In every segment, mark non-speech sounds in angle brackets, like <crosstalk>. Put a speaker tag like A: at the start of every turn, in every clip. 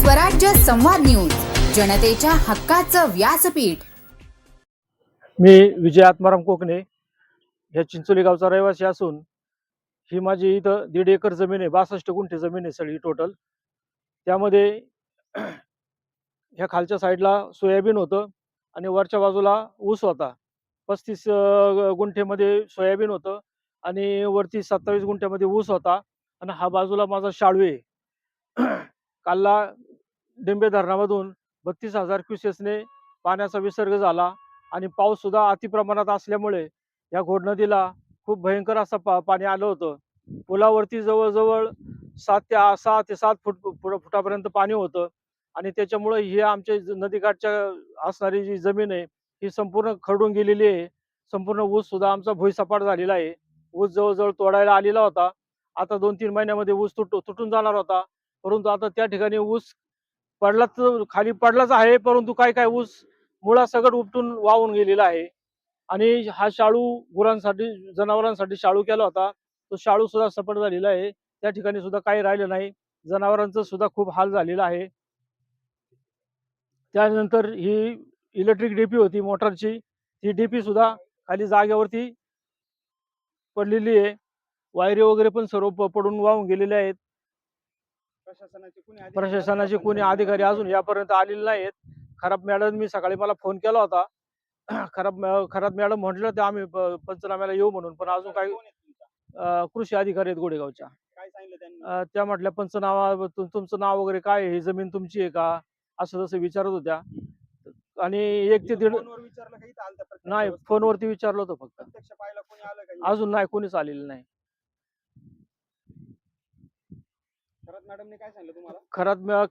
A: स्वराज्य संवाद न्यूज जनतेच्या हक्काचं व्यासपीठ.
B: मी विजय आत्माराम कोकणे ह्या चिंचोली गावचा रहिवासी असून ही माझी इथं दीड एकर जमीन आहे बासष्ट गुंठे जमीन आहे सगळी टोटल त्यामध्ये <clears throat> ह्या खालच्या साईडला सोयाबीन होतं आणि वरच्या बाजूला ऊस होता. पस्तीस गुंठेमध्ये सोयाबीन होतं आणि वरती सत्तावीस गुंठ्यामध्ये ऊस होता. आणि हा बाजूला माझा शाळू आहे. <clears throat> कालला डिंबे धरणामधून बत्तीस हजार क्युसेसने पाण्याचा विसर्ग झाला आणि पाऊस सुद्धा अतिप्रमाणात असल्यामुळे या घोड नदीला खूप भयंकर असं पा पाणी आलं होतं. पुलावरती जवळजवळ सात ते सहा ते सात फुट फुटापर्यंत पाणी होतं आणि त्याच्यामुळे ही आमच्या नदीकाठच्या असणारी जी जमीन आहे ही संपूर्ण खरडून गेलेली आहे. संपूर्ण ऊस सुद्धा आमचा भुईसपाट झालेला आहे. ऊस जवळजवळ तोडायला आलेला होता. आता दोन तीन महिन्यामध्ये ऊस तुट तुटून जाणार होता. परंतु आता त्या ठिकाणी ऊस पडलाच खाली पडलाच आहे परंतु काय काय ऊस मुळा सगळं उपटून वाहून गेलेला आहे. आणि हा शाळू गुरांसाठी जनावरांसाठी शाळू केला होता. तो शाळू सुद्धा सपाट झालेला आहे. त्या ठिकाणी सुद्धा काही राहिलं नाही. जनावरांचं सुद्धा खूप हाल झालेला आहे. त्यानंतर ही इलेक्ट्रिक डीपी होती मोटरची. ती डीपी सुद्धा खाली जागेवरती पडलेली आहे. वायरी वगैरे पण सर्व पडून वाहून गेलेले आहेत.
C: प्रशासनाचे कोणी अधिकारी
B: अजून यापर्यंत आलेले नाहीत खराब मॅडम मी सकाळी मला फोन केला होता. <clears throat> खराब खराब मॅडम म्हटलं ते आम्ही पंचनाम्याला येऊ म्हणून पण अजून काही कृषी अधिकारी आहेत गोडेगावच्या. त्या म्हटल्या पंचनामा तुमचं नाव वगैरे काय आहे? ही जमीन तुमची आहे का? असं तसं विचारत होत्या. आणि एक ते दीड नाही? फोनवरती विचारलं होतं फक्त? अजून नाही कोणीच आलेलं नाही.
C: खरंच मॅडमने काय सांगितलं तुम्हाला?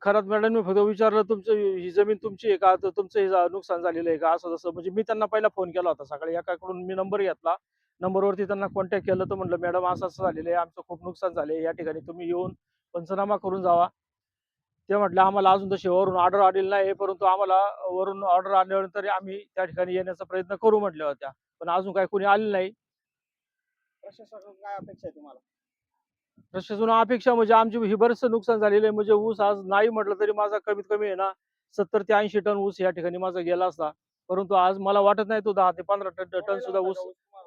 B: खरात मॅडम मी फक्त विचारलं तुमचं ही जमीन तुमची आहे का? तर तुमचं हे नुकसान झालेलं आहे का? असं तसं. म्हणजे मी त्यांना पहिला फोन केला होता सकाळी. एकाकडून मी नंबर घेतला. नंबरवरती त्यांना कॉन्टॅक्ट केलं. तर म्हटलं मॅडम असं असं झालेलं आहे. आमचं खूप नुकसान झाले या ठिकाणी तुम्ही येऊन पंचनामा करून जावा. ते म्हटलं आम्हाला अजून तशी वरून ऑर्डर आलेली नाही. परंतु आम्हाला वरून ऑर्डर आल्यानंतर आम्ही त्या ठिकाणी येण्याचा प्रयत्न करू म्हटल्या होत्या. पण अजून काही कोणी आले नाही.
C: प्रशासनाकडून काय अपेक्षा आहे तुम्हाला?
B: प्रशासन अपेक्षा म्हणजे आमची ही बरंचसं नुकसान झालेलं आहे म्हणजे ऊस आज नाही म्हटलं तरी माझा कमीत कमी आहे ना सत्तर ते ऐंशी टन ऊस या ठिकाणी माझा गेला असता परंतु आज मला वाटत नाही तो दहा ते पंधरा टन टन सुद्धा ऊस?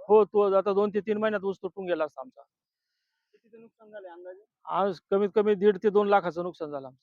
B: हो तो आता दोन ते तीन महिन्यात ऊस तुटून गेला असता आमचा आज कमीत कमी दीड ते दोन लाखाचं नुकसान झालं आमचं.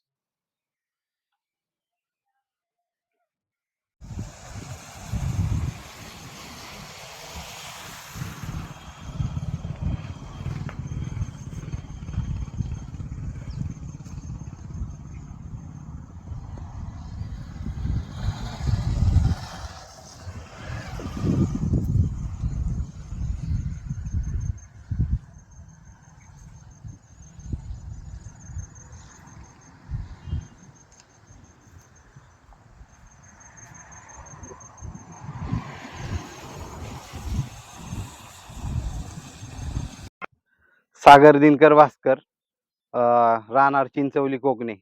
D: सागर दिनकर भास्कर अं, राहणार चिंचवली कोकणे.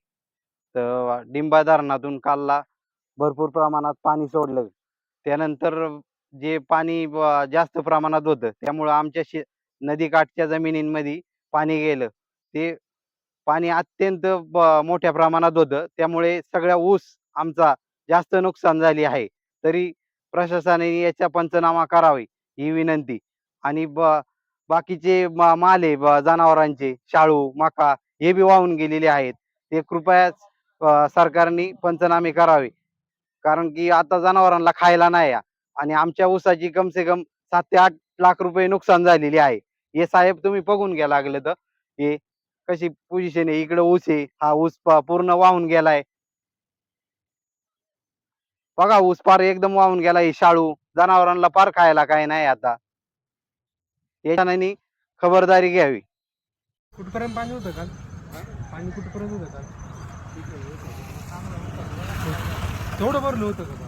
D: तर डिंबा धरणातून कालला भरपूर प्रमाणात पाणी सोडलं. त्यानंतर जे पाणी जास्त प्रमाणात होतं त्यामुळं आमच्या शे नदीकाठच्या जमिनींमध्ये पाणी गेलं. ते पाणी अत्यंत मोठ्या प्रमाणात होतं. त्यामुळे सगळ्या ऊस आमचा जास्त नुकसान झाली आहे. तरी प्रशासनाने याचा पंचनामा करावे ही विनंती. आणि ब बाकीचे मा- ब- जनावरांचे शाळू मका हे बी वाहून गेलेले आहेत. ते कृपया सरकारने पंचनामे करावे. कारण की आता जनावरांना खायला नाही आहे. आणि आमच्या ऊसाची कम से कम सात ते आठ लाख रुपये नुकसान झालेली आहे. हे साहेब तुम्ही बघून घ्या लागलं तर. हे कशी पोझिशन आहे? इकडे ऊस आहे. हा ऊस प- पूर्ण वाहून गेलाय. बघा ऊस पार एकदम वाहून गेला हे शाळू जनावरांना पार खायला काय नाही आता. याच्याने खबरदारी घ्यावी.
E: कुठपर्यंत पाणी होतं काल? पाणी कुठपर्यंत होतं काल? तेवढं भरलं होतं का?